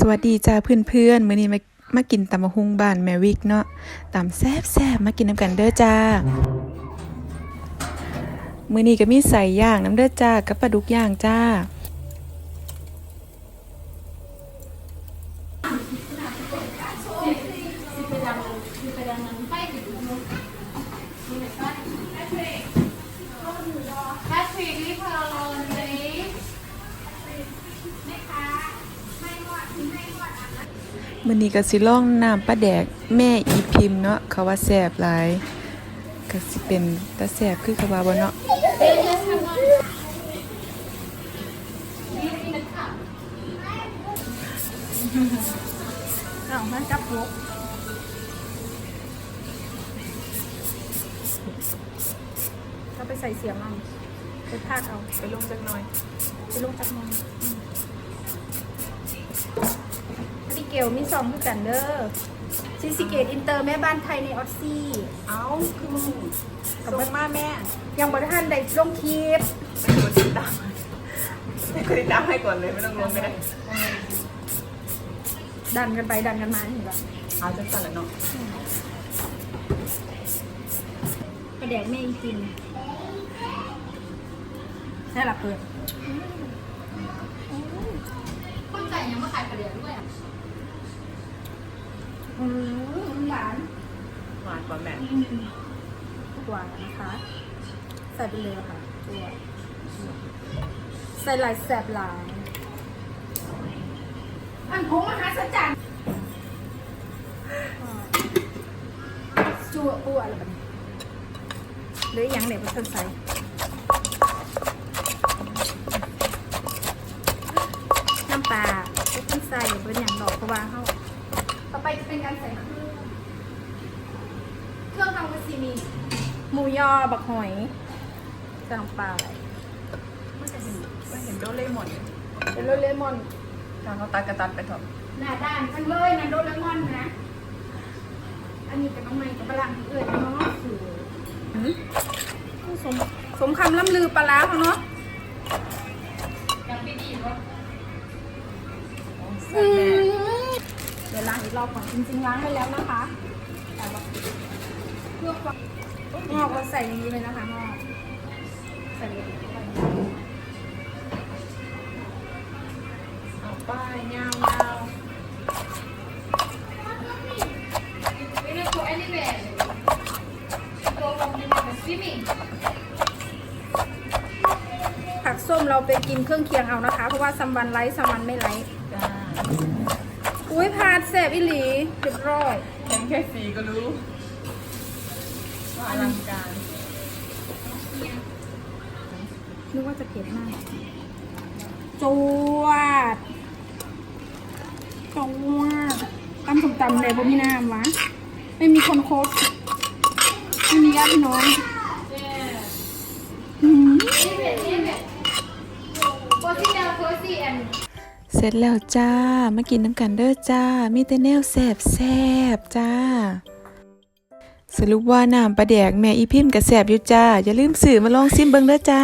สวัสดีจ้าเพื่อนๆมื้อนี้มามากินตำมะฮุงบ้านแมวิกเนาะตำแซ่บแซ่บๆมากินน้ำกันเด้อจ้ามื้อนี้ก็มีใส่ย่างน้ำเด้อจ้ากับปลาดุกย่างจ้า Patrick, leave her alone, please. มื้อนี้ก็สิลองน้ำปลาแดกแม่อีพิมเนาะเขาว่าแซ่บหลายก็สิเป็นตาแซ่บคือเขาว่าบ่เนาะเอามาจับยกก็ไปใส่เสียงเอาไปพากเอาไปลงจักหน่อย ไปลงจักมองอัน นี้เกลมีสองคือกันเด้อชิซิเกตอินเตอร์แม่บ้านไทยในออสซี่เอาคือมึงส่งมาแม่ยังบริท่านได้ลงคลิปไม่กดติดตามไม่กดติดตามให้ก่อนเลยไม่ต้องลงก็ได้ดันกันไปดันกันมาเห็นปะเอาจังสันแหละเนาะกระแดกแม่อีกินได้หลับเปิด คนไก่ยังมาขายกระเดียดด้วยอะอืมหวานหวานกว่าแม่หวานนะคะ ใส่ไปเลยค่ะตัวใส่หลายแสบหลายอันพงมหาสัจจันจั่วปัวอะไรแบบนี้หรือยังเด็กมันใส่น้ำปลาไม่ต้อง ใส่เบอร์อย่างดอกเพราะว่าเขาต่อไปจะเป็นการใส่เครื่อง เครื่องทำวัซีมีหมูยอบักหอยใส่ลงปลาอะไรไม่เห็นไม่เห็นโดนเล่หมดเป็นโรเลมอนทางเขาตัดกระตัดไปเถอะหน้าด้านทั้งเลยนะโรเลมอนนะ อันนี้เป็นน้องไม้กับปลาลังที่เอ่ยเนาะสูสมสมคำล่ำลือปลาร้าเขาเนาะยังไม่ดีวะ แซ่บแม่เดี๋ยวล้างอีกรอบก่อนจริงๆล้างไปแล้วนะคะแต่ว่าเพื่อความงอกเราใส่ในนี้เลยนะคะงอกใส่เลยเอาป้ายยาวไม่ได้โกอันนี้แหวนโกลงนแบบสวิมมิ่ผักส้มเราไปกินเครื่องเคียงเอานะคะ เพราะว่าซัมวันไลท์ซัมวันไม่ไลท์ จ้า อุ้ยพาดแสบอิหลีเรียบร้อยแค่แค่สีก็รู้ว่าอลังการนึกว่าจะเผ็ดมากจวดจวดตำส้มตำเลยบ่มีน้ำวะ ไม่มีคนครบไม่มีญาติพี่น้องอืมนี่แร็จแล้วจ้า มากินน้ำกันเด้อจ้า มีแต่แนวแสบแสบจ้า สรุปว่าน้ำปลาแดกแม่อีพิมพ์กับแสบอยู่จ้า อย่าลืมสื่อมาลองซิมเบิ่งเด้อจ้า